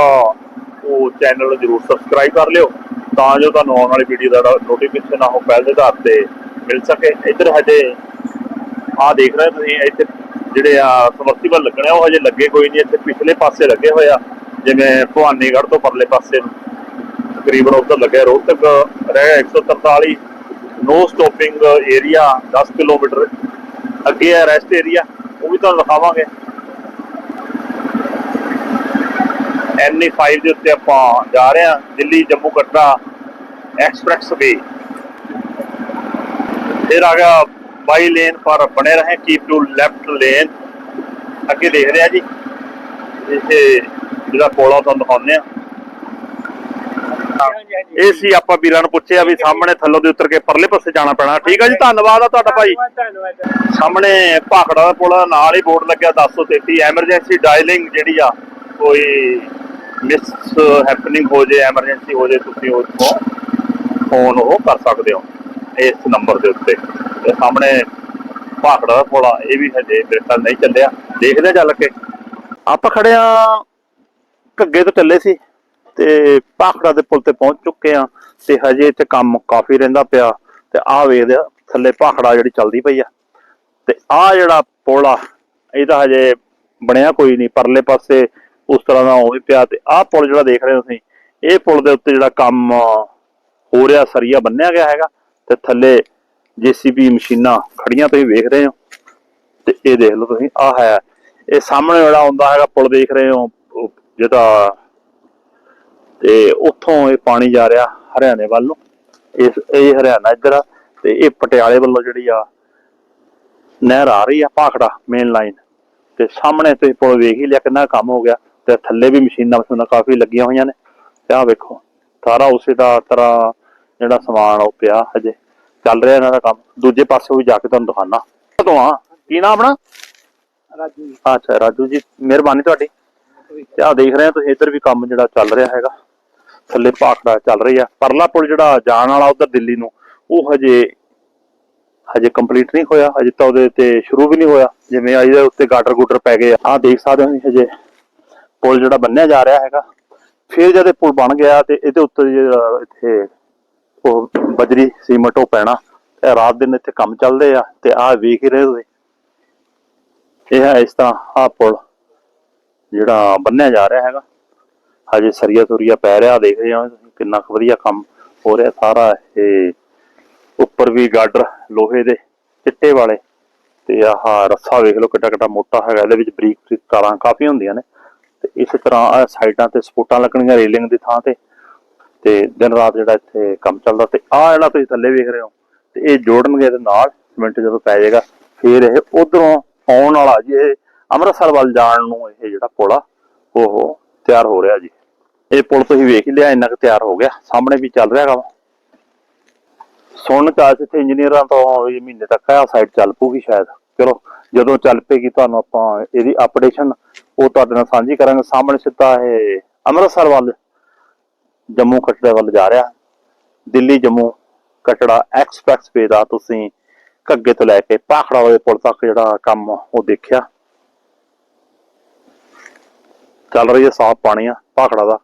ਉਹ ਚੈਨਲ ਨੂੰ ਜਰੂਰ ਸਬਸਕ੍ਰਾਈਬ ਕਰ ਲਿਓ। ਤਾਂ ਜੋ ਤੁਹਾਨੂੰ ਆਉਣ ਵਾਲੀ ਵੀਡੀਓ ਦਾ ਨੋਟੀਫਿਕੇਸ਼ਨ ਆ ਪਹਿਲ ਦੇ ਆਧਾਰ ਤੇ ਮਿਲ ਸਕੇ। ਇੱਧਰ ਹਜੇ ਆ ਦੇਖ ਰਹੇ ਤੁਸੀਂ, ਇੱਥੇ ਜਿਹੜੇ ਆ ਸਮਰਸੀਬਲ ਲੱਗਣੇ ਉਹ ਹਜੇ ਲੱਗੇ ਕੋਈ ਨਹੀਂ। ਇੱਥੇ ਪਿਛਲੇ ਪਾਸੇ ਲੱਗੇ ਹੋਏ ਆ, ਜਿਵੇਂ ਭਵਾਨੀਗੜ੍ਹ ਤੋਂ ਪਰਲੇ ਪਾਸੇ ਨੂੰ। ਤਕਰੀਬਨ ਉੱਧਰ ਲੱਗਿਆ ਰੋਹਤਕ ਰਹਿ ਗਿਆ 143 ਨੋ ਸਟਾਪਿੰਗ ਏਰੀਆ 10 ਕਿਲੋਮੀਟਰ ਅੱਗੇ ਹੈ ਰੈਸਟ ਏਰੀਆ ਉਹ ਵੀ ਤੁਹਾਨੂੰ ਦਿਖਾਵਾਂਗੇ। NE5 ਦੇ ਉੱਤੇ ਆਪਾਂ ਜਾ ਰਹੇ ਹਾਂ ਦਿੱਲੀ ਜੰਮੂ ਕਟਰਾ ਐਕਸਪ੍ਰੈਸ ਵੇ। ਫਿਰ ਆ ਗਿਆ ਬਾਈ ਲੇਨ ਪਰ ਬਣੇ ਰਹੇ ਕੀਪ ਟੂ ਲੈਫਟ ਲੇਨ ਅੱਗੇ ਦੇਖ ਰਿਹਾ ਜੀ। ਇਹ ਜਿਹੜਾ ਕੋਲਾ ਤੁਹਾਨੂੰ ਦਿਖਾਉਂਦੇ ਆ ਇਹ ਸੀ ਆਪਾਂ ਵੀਰਾਂ ਨੂੰ ਪੁੱਛਿਆ ਵੀ ਸਾਹਮਣੇ ਥੱਲੋਂ ਦੇ ਉਤਰ ਕੇ ਪਰਲੇ ਪਾਸੇ ਜਾਣਾ ਪੈਣਾ। ਠੀਕ ਹੈ ਜੀ ਧੰਨਵਾਦ ਆ ਤੁਹਾਡਾ ਭਾਈ। ਸਾਹਮਣੇ ਭਾਖੜਾ ਦਾ ਪੁਲ ਆ, ਨਾਲ ਹੀ ਬੋਰਡ ਲੱਗਿਆ 1033 ਐਮਰਜੈਂਸੀ ਡਾਇਲਿੰਗ ਜਿਹੜੀ ਆ ਕੋਈ ਮਿਸ ਹੈਪਨਿੰਗ ਹੋ ਜੇ ਐਮਰਜੈਂਸੀ ਹੋ ਜੇ, ਤੁਸੀਂ ਉਸ ਤੋਂ ਫੋਨ ਉਹ ਕਰ ਸਕਦੇ ਹੋ, ਇਸ ਨੰਬਰ ਦੇ ਉੱਤੇ। ਤੇ ਸਾਹਮਣੇ ਭਾਖੜਾ ਦਾ ਪੁਲ ਇਹ ਵੀ ਹਜੇ ਮੇਰੇ ਨਹੀਂ ਚੱਲਿਆ। ਦੇਖਦੇ ਚੱਲ ਕੇ। ਆਪਾਂ ਖੜੇ ਆ ਘੱਗੇ ਤੋਂ ਚੱਲੇ ਸੀ ਤੇ ਭਾਖੜਾ ਦੇ ਪੁਲ ਤੇ ਪਹੁੰਚ ਚੁੱਕੇ ਆ ਤੇ ਹਜੇ ਇੱਥੇ ਕੰਮ ਕਾਫੀ ਰਹਿੰਦਾ ਪਿਆ। ਤੇ ਆਹ ਵੇਖਦੇ ਆ ਥੱਲੇ ਭਾਖੜਾ ਜਿਹੜੀ ਚੱਲਦੀ ਪਈ ਆ। ਤੇ ਆਹ ਜਿਹੜਾ ਪੁਲ ਆ ਇਹਦਾ ਹਜੇ ਬਣਿਆ ਕੋਈ ਨਹੀਂ, ਪਰਲੇ ਪਾਸੇ ਉਸ ਤਰ੍ਹਾਂ ਦਾ ਉਵੇਂ ਪਿਆ ਤੇ ਆਹ ਪੁਲ ਜਿਹੜਾ ਦੇਖ ਰਹੇ ਹੋ ਤੁਸੀਂ, ਇਹ ਪੁਲ ਦੇ ਉੱਤੇ ਜਿਹੜਾ ਕੰਮ ਹੋ ਰਿਹਾ, ਸਰੀਆ ਬੰਨਿਆ ਗਿਆ ਹੈਗਾ ਤੇ ਥੱਲੇ ਜੀਸੀਬੀ ਮਸ਼ੀਨਾਂ ਖੜੀਆਂ ਤੁਸੀਂ ਵੇਖ ਰਹੇ ਹੋ ਤੇ ਇਹ ਦੇਖ ਲਓ ਤੁਸੀਂ, ਆਹ ਹੈ। ਇਹ ਸਾਹਮਣੇ ਜਿਹੜਾ ਆਉਂਦਾ ਹੈਗਾ ਪੁਲ ਦੇਖ ਰਹੇ ਹੋ ਜਿਹਦਾ ਤੇ ਉੱਥੋਂ ਇਹ ਪਾਣੀ ਜਾ ਰਿਹਾ ਹਰਿਆਣੇ ਵੱਲ। ਨੂੰ ਇਸ ਇਹ ਹਰਿਆਣਾ ਇੱਧਰ ਆ ਤੇ ਇਹ ਪਟਿਆਲੇ ਵੱਲੋਂ ਜਿਹੜੀ ਆ ਨਹਿਰ ਆ ਰਹੀ ਆ, ਭਾਖੜਾ ਮੇਨ ਲਾਈਨ ਤੇ ਸਾਹਮਣੇ ਤੁਸੀਂ ਪੁਲ ਵੇਖ ਹੀ ਲਿਆ ਕਿੰਨਾ ਕੰਮ ਹੋ ਗਿਆ। ਤੇ ਥੱਲੇ ਵੀ ਮਸ਼ੀਨਾਂ ਮਸ਼ੀਨਾਂ ਕਾਫੀ ਲੱਗੀਆਂ ਹੋਈਆਂ ਨੇ। ਤੇ ਆਹ ਵੇਖੋ ਸਾਰਾ ਉਸੇ ਦਾ ਤਰ੍ਹਾਂ ਜਿਹੜਾ ਸਮਾਨ ਉਹ ਪਿਆ ਹਜੇ। ਚੱਲ ਰਿਹਾ ਇਹਨਾਂ ਦਾ ਕੰਮ। ਦੂਜੇ ਪਾਸੇ ਵੀ ਜਾ ਕੇ ਤੁਹਾਨੂੰ ਦਿਖਾਣਾ ਤੋਂ ਆ? ਕੀ ਨਾਮ ਆਪਣਾ? ਰਾਜੂ ਜੀ। ਅੱਛਾ ਰਾਜੂ ਜੀ ਮਿਹਰਬਾਨੀ ਤੁਹਾਡੀ। ਤੇ ਆ ਦੇਖ ਰਹੇ ਆ ਤੁਸੀਂ ਇੱਧਰ ਵੀ ਕੰਮ ਜਿਹੜਾ ਚੱਲ ਰਿਹਾ ਹੈਗਾ। ਥੱਲੇ ਭਾਖੜਾ ਚੱਲ ਰਹੀ ਆ। ਪਰਲਾ ਪੁਲ ਜਿਹੜਾ ਜਾਣ ਵਾਲਾ ਉਧਰ ਦਿੱਲੀ ਨੂੰ ਉਹ ਹਜੇ ਹਜੇ ਕੰਪਲੀਟ ਨਹੀਂ ਹੋਇਆ। ਹਜੇ ਤਾਂ ਉਹਦੇ ਤੇ ਸ਼ੁਰੂ ਵੀ ਨਹੀਂ ਹੋਇਆ। ਜਿਵੇਂ ਆ ਇਹਦੇ ਉੱਤੇ ਗਾਟਰ ਗੂਟਰ ਪੈ ਗਏ ਆ। ਆਹ ਦੇਖ ਸਕਦੇ ਹੋ ਹਜੇ। ਪੁਲ ਜਿਹੜਾ ਬੰਨਿਆ ਜਾ ਰਿਹਾ ਹੈਗਾ, ਫਿਰ ਜਦ ਇਹ ਪੁਲ ਬਣ ਗਿਆ ਤੇ ਇਹਦੇ ਉੱਤੇ ਜਿਹੜਾ ਇੱਥੇ ਉਹ ਬਜਰੀ, ਸੀਮਟ ਉਹ ਪੈਣਾ, ਤੇ ਰਾਤ ਦਿਨ ਇੱਥੇ ਕੰਮ ਚੱਲਦੇ ਆ ਤੇ ਆਹ ਵੇਖ ਹੀ ਰਹੇ ਤੁਸੀਂ। ਇਹ ਹੈ ਇਸ ਤਰ੍ਹਾਂ ਆਹ ਪੁਲ ਜਿਹੜਾ ਬੰਨਿਆ ਜਾ ਰਿਹਾ ਹੈਗਾ। ਹਜੇ ਸਰੀਆ ਸੁਰੀਆ ਪੈ ਰਿਹਾ, ਦੇਖ ਰਹੇ ਹੋ ਕਿੰਨਾ ਕੁ ਵਧੀਆ ਕੰਮ ਹੋ ਰਿਹਾ ਸਾਰਾ। ਇਹ ਉੱਪਰ ਵੀ ਗਾਡਰ ਲੋਹੇ ਦੇ, ਚਿੱਟੇ ਵਾਲੇ। ਤੇ ਆਹ ਰੱਸਾ ਵੇਖ ਲਓ ਕਿੱਡਾ ਕਿੱਡਾ ਮੋਟਾ ਹੈਗਾ, ਇਹਦੇ ਵਿੱਚ ਬਰੀਕ ਬਰੀਕ ਤਾਰਾਂ ਕਾਫੀ ਹੁੰਦੀਆਂ ਨੇ। ਤੇ ਇਸੇ ਤਰ੍ਹਾਂ ਸਾਈਡਾਂ ਤੇ ਸਪੋਰਟਾਂ ਲੱਗਣੀਆਂ ਰੇਲਿੰਗ ਦੀ ਥਾਂ ਤੇ ਤੇ ਦਿਨ ਰਾਤ ਜਿਹੜਾ ਇੱਥੇ ਕੰਮ ਚੱਲਦਾ ਤੇ ਆਹ ਜਿਹੜਾ ਤੁਸੀਂ ਥੱਲੇ ਵੇਖ ਰਹੇ ਹੋ, ਤੇ ਇਹ ਜੋੜਨਗੇ ਇਹਦੇ ਨਾਲ ਸਿਮੈਂਟ ਜਦੋਂ ਪੈ ਜਾਏਗਾ, ਫਿਰ ਇਹ ਉਧਰੋਂ ਆਉਣ ਵਾਲਾ ਜੀ, ਇਹ ਅੰਮ੍ਰਿਤਸਰ ਵੱਲ ਜਾਣ ਨੂੰ ਇਹ ਜਿਹੜਾ ਪੁਲ ਆ, ਉਹ ਤਿਆਰ ਹੋ ਰਿਹਾ ਜੀ। ਇਹ ਪੁਲ ਤੁਸੀਂ ਵੇਖ ਲਿਆ, ਇੰਨਾ ਕੁ ਤਿਆਰ ਹੋ ਗਿਆ, ਸਾਹਮਣੇ ਵੀ ਚੱਲ ਰਿਹਾ ਕੰਮ। ਸੁਣਨ ਚ ਆਇਆ ਇੱਥੇ ਇੰਜੀਨੀਅਰਾਂ ਤੋਂ ਇਹ ਮਹੀਨੇ ਤੱਕ ਆ ਸਾਈਡ ਚੱਲ ਪੂਗੀ ਸ਼ਾਇਦ। ਚਲੋ, ਜਦੋਂ ਚੱਲ ਪੇਗੀ ਤੁਹਾਨੂੰ ਆਪਾਂ ਇਹਦੀ ਅਪਡੇਸ਼ਨ ਉਹ ਤੁਹਾਡੇ ਨਾਲ ਸਾਂਝੀ ਕਰਾਂਗੇ। ਸਾਹਮਣੇ ਸਿੱਧਾ ਇਹ ਅੰਮ੍ਰਿਤਸਰ ਵੱਲ, ਜੰਮੂ ਕਟੜਾ ਵੱਲ ਜਾ ਰਿਹਾ। ਦਿੱਲੀ, ਜੰਮੂ ਕਟੜਾ ਐਕਸਪ੍ਰੈਸ ਵੇ ਦਾ ਤੁਸੀਂ ਘੱਗੇ ਤੋਂ ਲੈ ਕੇ ਪਾਖੜਾ ਵਾਲੇ ਪੁਲ ਤੱਕ ਜਿਹੜਾ ਕੰਮ ਉਹ ਦੇਖਿਆ। ਚੱਲ ਰਹੀ ਹੈ ਸਾਫ਼ ਪਾਣੀ ਆ, ਪਾਖੜਾ ਦਾ।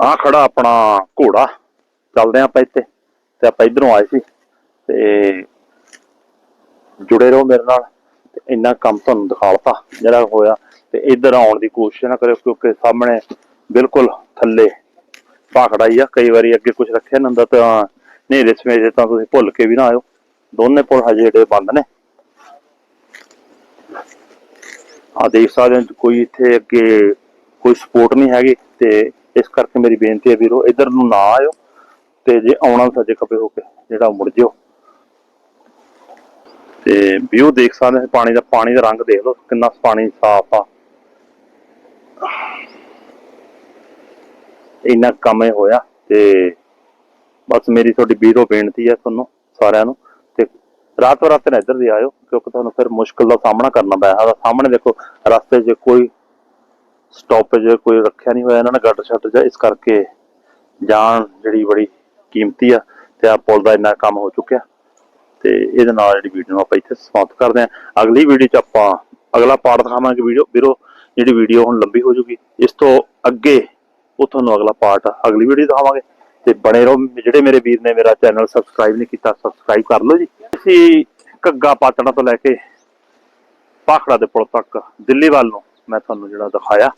ਆ ਖੜਾ ਆਪਣਾ ਘੋੜਾ। ਚੱਲਦੇ ਹਾਂ ਆਪਾਂ ਇੱਥੇ ਤੇ ਆਪਾਂ ਇਧਰੋਂ ਆਏ ਸੀ ਤੇ ਜੁੜੇ ਰਹੋ ਮੇਰੇ ਨਾਲ। ਤੇ ਇੰਨਾ ਕੰਮ ਤੁਹਾਨੂੰ ਦਿਖਾਲਤਾ ਜਿਹੜਾ ਹੋਇਆ, ਤੇ ਇੱਧਰ ਆਉਣ ਦੀ ਕੋਸ਼ਿਸ਼ ਨਾ ਕਰਿਓ, ਕਿਉਂਕਿ ਸਾਹਮਣੇ ਬਿਲਕੁਲ ਥੱਲੇ ਭਾਖੜਾ ਹੀ ਆ, ਕਈ ਵਾਰੀ ਅੱਗੇ ਕੁਝ ਰੱਖਿਆ ਨਾ ਹੁੰਦਾ ਤਾਂ ਹਨੇਰੇ ਸਮੇਤ ਤਾਂ ਤੁਸੀਂ ਭੁੱਲ ਕੇ ਵੀ ਨਾ ਆਇਓ। ਦੋਨੇ ਪੁਲ ਹਜੇ ਜਿਹੜੇ ਬੰਦ ਨੇ। ਆ ਦੇਖ ਸਕਦੇ ਹੋ, ਕੋਈ ਇੱਥੇ ਅੱਗੇ ਕੋਈ ਸਪੋਰਟ ਨਹੀਂ ਹੈਗੀ, ਤੇ ਇਸ ਕਰਕੇ ਮੇਰੀ ਬੇਨਤੀ ਹੈ ਵੀਰੋ, ਇੱਧਰ ਨੂੰ ਨਾ ਆਇਓ, ਤੇ ਜੇ ਆਉਣਾ ਸੱਜੇ ਖੱਬੇ ਹੋ ਕੇ, ਜਿਹੜਾ ਮੁੜ ਜਿਓ। ਤੇ ਵਿਊ ਦੇਖ ਸਕਦੇ ਹੋ, ਪਾਣੀ ਦਾ ਪਾਣੀ ਦਾ ਰੰਗ ਦੇਖ ਲਓ, ਕਿੰਨਾ ਪਾਣੀ ਸਾਫ਼ ਆ। ਇੰਨਾ ਕੰਮ ਹੋਇਆ ਤੇ ਬਸ ਮੇਰੀ ਤੁਹਾਡੀ ਵੀਰੋ ਬੇਨਤੀ ਹੈ ਤੁਹਾਨੂੰ ਸਾਰਿਆਂ ਨੂੰ ਤੇ ਰਾਤ ਰਾਤ ਨਾ ਇੱਧਰ ਦੀ ਆਇਓ, ਕਿਉਂਕਿ ਤੁਹਾਨੂੰ ਫਿਰ ਮੁਸ਼ਕਲ ਦਾ ਸਾਹਮਣਾ ਕਰਨਾ ਪਿਆ ਸਕਦਾ। ਸਾਹਮਣੇ ਦੇਖੋ, ਰਸਤੇ 'ਚ ਕੋਈ ਸਟਾਪੇਜ ਕੋਈ ਰੱਖਿਆ ਨਹੀਂ ਹੋਇਆ, ਇਹਨਾਂ ਨੇ ਗੱਟ ਛੱਟ ਜਾਂ ਇਸ ਕਰਕੇ ਜਾਨ ਜਿਹੜੀ ਬੜੀ ਕੀਮਤੀ ਆ ਤੇ ਆ ਪੁਲ ਦਾ ਇੰਨਾ ਕੰਮ ਹੋ ਚੁੱਕਿਆ। ਤੇ ਇਹਦੇ ਨਾਲ ਜਿਹੜੀ ਵੀਡੀਓ ਨੂੰ ਆਪਾਂ ਇੱਥੇ ਸਮਾਪਤ ਕਰਦੇ ਹਾਂ। ਅਗਲੀ ਵੀਡੀਓ 'ਚ ਆਪਾਂ ਅਗਲਾ ਪਾਰਟ ਦਿਖਾਵਾਂਗੇ ਵੀਡੀਓ ਵੀਰੋ, ਜਿਹੜੀ ਵੀਡੀਓ ਹੁਣ ਲੰਬੀ ਹੋ ਜੂਗੀ ਇਸ ਤੋਂ ਅੱਗੇ ਉਹ ਤੁਹਾਨੂੰ ਅਗਲਾ ਪਾਰਟ ਅਗਲੀ ਵੀਡੀਓ ਦਿਖਾਵਾਂਗੇ। ਤੇ ਬਣੇ ਰਹੋ, ਜਿਹੜੇ ਮੇਰੇ ਵੀਰ ਨੇ ਮੇਰਾ ਚੈਨਲ ਸਬਸਕ੍ਰਾਈਬ ਨਹੀਂ ਕੀਤਾ ਸਬਸਕ੍ਰਾਈਬ ਕਰ ਲਓ ਜੀ। ਅਸੀਂ ਘੱਗਾ ਪਾਤੜਾ ਤੋਂ ਲੈ ਕੇ ਪਾਖੜਾ ਦੇ ਪੁਲ ਤੱਕ, ਦਿੱਲੀ ਵੱਲ ਨੂੰ ਮੈਂ ਤੁਹਾਨੂੰ ਜਿਹੜਾ ਦਿਖਾਇਆ।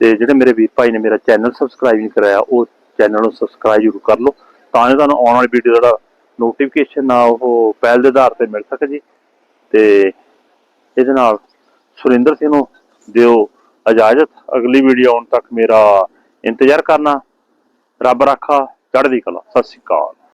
ਤੇ ਜਿਹੜੇ ਮੇਰੇ ਵੀਰ ਭਾਈ ਨੇ ਮੇਰਾ ਚੈਨਲ ਸਬਸਕ੍ਰਾਈਬ ਨਹੀਂ ਕਰਾਇਆ, ਉਹ ਚੈਨਲ ਨੂੰ ਸਬਸਕ੍ਰਾਈਬ ਜ਼ਰੂਰ ਕਰ ਲਓ। ਤਾਂ ਜੋ ਤੁਹਾਨੂੰ ਆਉਣ ਵਾਲੀ ਵੀਡੀਓ ਦਾ ਨੋਟੀਫਿਕੇਸ਼ਨ ਆ ਉਹ ਪਹਿਲ ਦੇ ਆਧਾਰ ਤੇ ਮਿਲ ਸਕੇ ਜੀ। ਤੇ ਇਹਦੇ ਨਾਲ ਸੁਰਿੰਦਰ ਸਿੰਘ ਨੂੰ ਦਿਓ ਇਜਾਜ਼ਤ। ਅਗਲੀ ਵੀਡੀਓ ਆਉਣ ਤੱਕ ਮੇਰਾ ਇੰਤਜ਼ਾਰ ਕਰਨਾ। ਰੱਬ ਰਾਖਾ, ਚੜ੍ਹਦੀ ਕਲਾ। ਸਤਿ ਸ਼੍ਰੀ ਅਕਾਲ।